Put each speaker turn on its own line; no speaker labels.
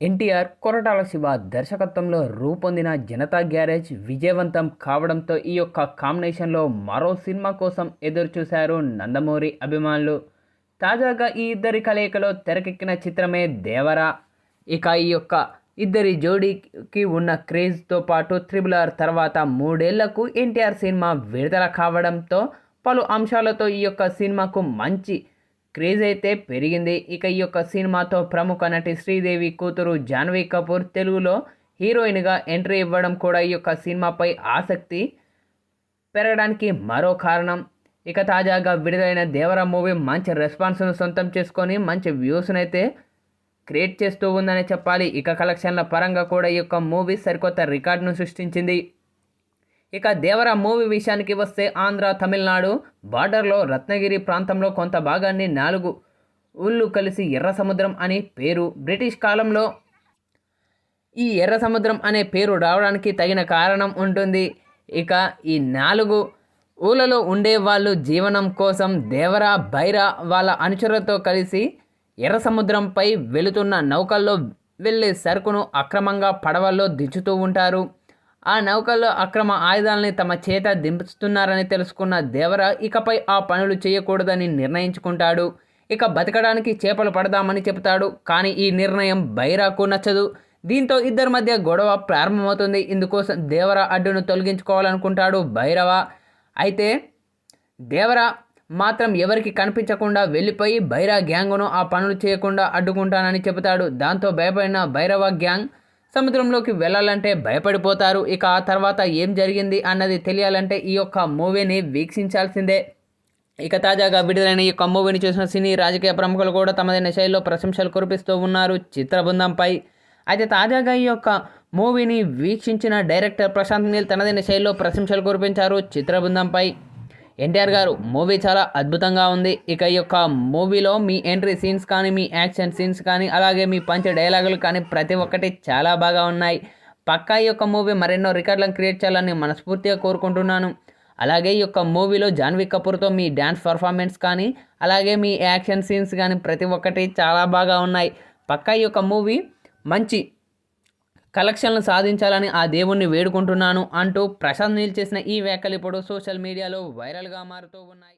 ఎన్టీఆర్ కొరటాల శివ దర్శకత్వంలో రూపొందిన జనతా గ్యారేజ్ విజయవంతం కావడంతో ఈ యొక్క కాంబినేషన్లో మరో సినిమా కోసం ఎదురుచూశారు నందమూరి అభిమానులు. తాజాగా ఈ ఇద్దరి కలయికలో తెరకెక్కిన చిత్రమే దేవరా. ఇక ఈ యొక్క ఇద్దరి జోడీకి ఉన్న క్రేజ్తో పాటు త్రిబుల్ ఆర్ తర్వాత మూడేళ్ళకు ఎన్టీఆర్ సినిమా విడుదల కావడంతో పలు అంశాలతో ఈ యొక్క సినిమాకు మంచి క్రేజ్ అయితే పెరిగింది. ఇక ఈ యొక్క సినిమాతో ప్రముఖ నటి శ్రీదేవి కూతురు జాన్వీ కపూర్ తెలుగులో హీరోయిన్గా ఎంట్రీ ఇవ్వడం కూడా ఈ యొక్క సినిమాపై ఆసక్తి పెరగడానికి మరో కారణం. ఇక తాజాగా విడుదలైన దేవర మూవీ మంచి రెస్పాన్స్ను సొంతం చేసుకొని మంచి వ్యూస్ను అయితే క్రియేట్ చేస్తూ ఉందని చెప్పాలి. ఇక కలెక్షన్ల పరంగా కూడా ఈ యొక్క మూవీ సరికొత్త రికార్డును సృష్టించింది. ఇక దేవర మూవీ విషయానికి వస్తే ఆంధ్ర తమిళనాడు బార్డర్లో రత్నగిరి ప్రాంతంలో కొంత భాగాన్ని నాలుగు ఊళ్ళు కలిసి ఎర్ర సముద్రం అని పేరు. బ్రిటిష్ కాలంలో ఈ ఎర్ర సముద్రం అనే పేరు రావడానికి తగిన కారణం ఉంటుంది. ఇక ఈ నాలుగు ఊళ్ళలో ఉండే వాళ్ళు జీవనం కోసం దేవర బైర వాళ్ళ అనుచరులతో కలిసి ఎర్ర సముద్రంపై వెళుతున్న నౌకల్లో వెళ్ళే సరుకును అక్రమంగా పడవల్లో దించుతూ ఉంటారు. ఆ నౌకల్లో అక్రమ ఆయుధాలని తమ చేత దింపుతున్నారని తెలుసుకున్న దేవర ఇకపై ఆ పనులు చేయకూడదని నిర్ణయించుకుంటాడు. ఇక బతకడానికి చేపలు పడదామని చెబుతాడు. కానీ ఈ నిర్ణయం బైరాకు నచ్చదు. దీంతో ఇద్దరి మధ్య గొడవ ప్రారంభమవుతుంది. ఇందుకోసం దేవర అడ్డును తొలగించుకోవాలనుకుంటాడు భైరవ. అయితే దేవర మాత్రం ఎవరికి కనిపించకుండా వెళ్ళిపోయి భైరా గ్యాంగ్ను ఆ పనులు చేయకుండా అడ్డుకుంటానని చెబుతాడు. దాంతో భయపడిన భైరవ గ్యాంగ్ సముద్రంలోకి వెళ్ళాలంటే భయపడిపోతారు. ఇక ఆ తర్వాత ఏం జరిగింది అన్నది తెలియాలంటే ఈ యొక్క మూవీని వీక్షించాల్సిందే. ఇక తాజాగా విడుదలైన ఈ యొక్క మూవీని చూసిన సినీ రాజకీయ ప్రముఖులు కూడా తమదైన శైలిలో ప్రశంసలు కురిపిస్తూ ఉన్నారు చిత్ర బృందంపై అయితే తాజాగా ఈ యొక్క మూవీని వీక్షించిన డైరెక్టర్ ప్రశాంత్ నీల్ తనదైన శైలిలో ప్రశంసలు కురిపించారు చిత్ర బృందంపై ఎన్టీఆర్ గారు మూవీ చాలా అద్భుతంగా ఉంది. ఇక ఈ యొక్క మూవీలో మీ ఎంట్రీ సీన్స్ కానీ మీ యాక్షన్ సీన్స్ కానీ అలాగే మీ పంచ డైలాగులు కానీ ప్రతి ఒక్కటి చాలా బాగా ఉన్నాయి. పక్కా ఈ యొక్క మూవీ మరెన్నో రికార్డులను క్రియేట్ చేయాలని మనస్ఫూర్తిగా కోరుకుంటున్నాను. అలాగే ఈ యొక్క మూవీలో జాన్వీ కపూర్తో మీ డ్యాన్స్ పర్ఫార్మెన్స్ కానీ అలాగే మీ యాక్షన్ సీన్స్ కానీ ప్రతి ఒక్కటి చాలా బాగా ఉన్నాయి. పక్కా ఈ యొక్క మూవీ మంచి కలెక్షన్లు సాధించాలని ఆ దేవుణ్ణి వేడుకుంటున్నాను అంటూ ప్రశాంత్ నీల్ చేసిన ఈ వ్యాఖ్యలు ఇప్పుడు సోషల్ మీడియాలో వైరల్గా మారుతూ ఉన్నాయి.